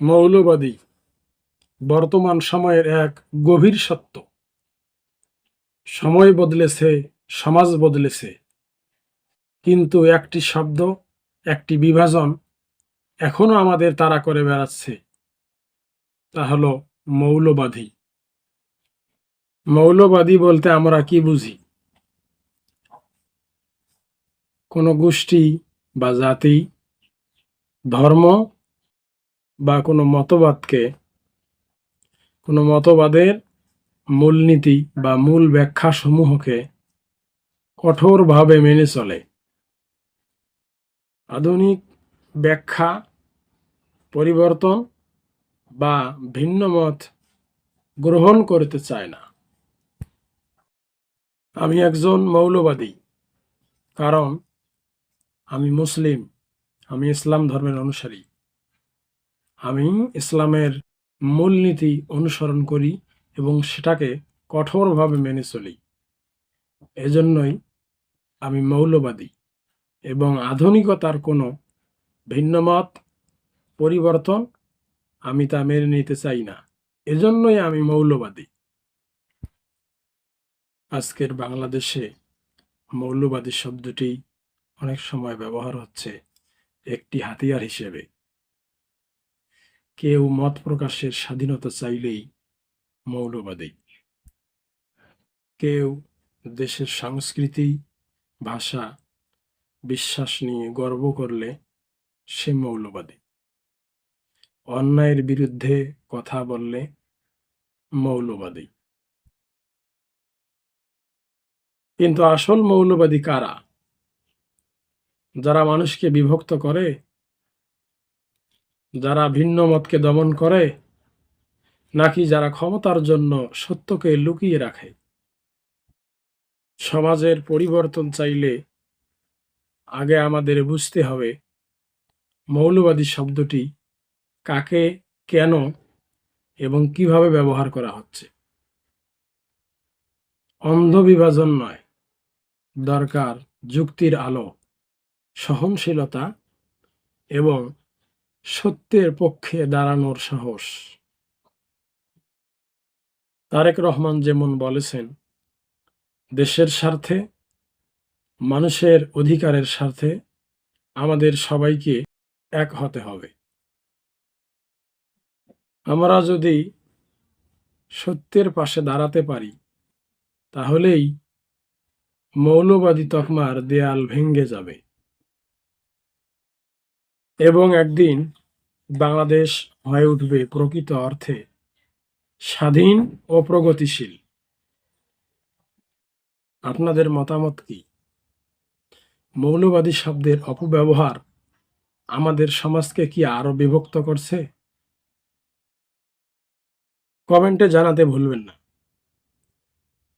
মৌলবাদী, বর্তমান সময়ের এক গভীর সত্য। সময় বদলেছে, সমাজ বদলেছে। কিন্তু একটি শব্দ, একটি বিভাজন এখনও আমাদের তারা করে বেড়াচ্ছে। তা হলো মৌলবাদী। মৌলবাদী বলতে আমরা কি বুঝি? কোনো গোষ্ঠী বা জাতি, ধর্ম বা কোনো মতবাদকে, কোনো মতবাদের মূলনীতি বা মূল ব্যাখ্যা সমূহকে কঠোরভাবে মেনে চলে। আধুনিক ব্যাখ্যা, পরিবর্তন বা ভিন্ন মত গ্রহণ করতে চায় না। আমি একজন মৌলবাদী, কারণ আমি মুসলিম, আমি ইসলাম ধর্মের অনুসারী। আমি ইসলামের মূলনীতি অনুসরণ করি এবং সেটাকে কঠোরভাবে মেনে চলি। এজন্যই আমি মৌলবাদী এবং আধুনিকতার কোনো ভিন্নমত পরিবর্তন আমি তা মেনে নিতে চাই না। এজন্যই আমি মৌলবাদী। আজকের বাংলাদেশে মৌলবাদী শব্দটি অনেক সময় ব্যবহার হচ্ছে একটি হাতিয়ার হিসেবে। কেউ মত প্রকাশের স্বাধীনতা চাইলেই মৌলবাদী। কেউ দেশের সংস্কৃতি, ভাষা, বিশ্বাস নিয়ে গর্ব করলে সে মৌলবাদী। অন্যায়ের বিরুদ্ধে কথা বললে মৌলবাদী। কিন্তু আসল মৌলবাদী কারা? যারা মানুষকে বিভক্ত করে যারা ভিন্ন মতকে দমন করে, নাকি যারা ক্ষমতার জন্য সত্যকে লুকিয়ে রাখে। সমাজের পরিবর্তন চাইলে আগে আমাদের বুঝতে হবে, মৌলবাদী শব্দটি কাকে, কেন এবং কীভাবে ব্যবহার করা হচ্ছে। অন্ধ বিভাজন নয়, দরকার যুক্তির আলো, সহনশীলতা এবং সত্যের পক্ষে দাঁড়ানোর সাহস। তারেক রহমান যেমন বলেছেন, দেশের স্বার্থে, মানুষের অধিকারের স্বার্থে আমাদের সবাইকে এক হতে হবে। আমরা যদি সত্যের পাশে দাঁড়াতে পারি, তাহলেই মৌলবাদী তকমার দেয়াল ভেঙ্গে যাবে। এবং একদিন বাংলাদেশ হয়ে উঠবে প্রকৃত অর্থে স্বাধীন ও প্রগতিশীল। আপনাদের মতামত কি? মৌলবাদী শব্দের অপব্যবহার আমাদের সমাজকে কি আরও বিভক্ত করছে? কমেন্টে জানাতে ভুলবেন না।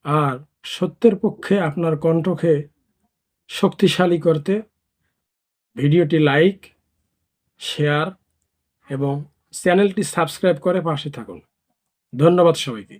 আর সত্যের পক্ষে আপনার কণ্ঠকে শক্তিশালী করতে ভিডিওটি লাইক শেয়ার এবং চ্যানেলটি সাবস্ক্রাইব করে পাশে থাকুন। ধন্যবাদ সবাইকে।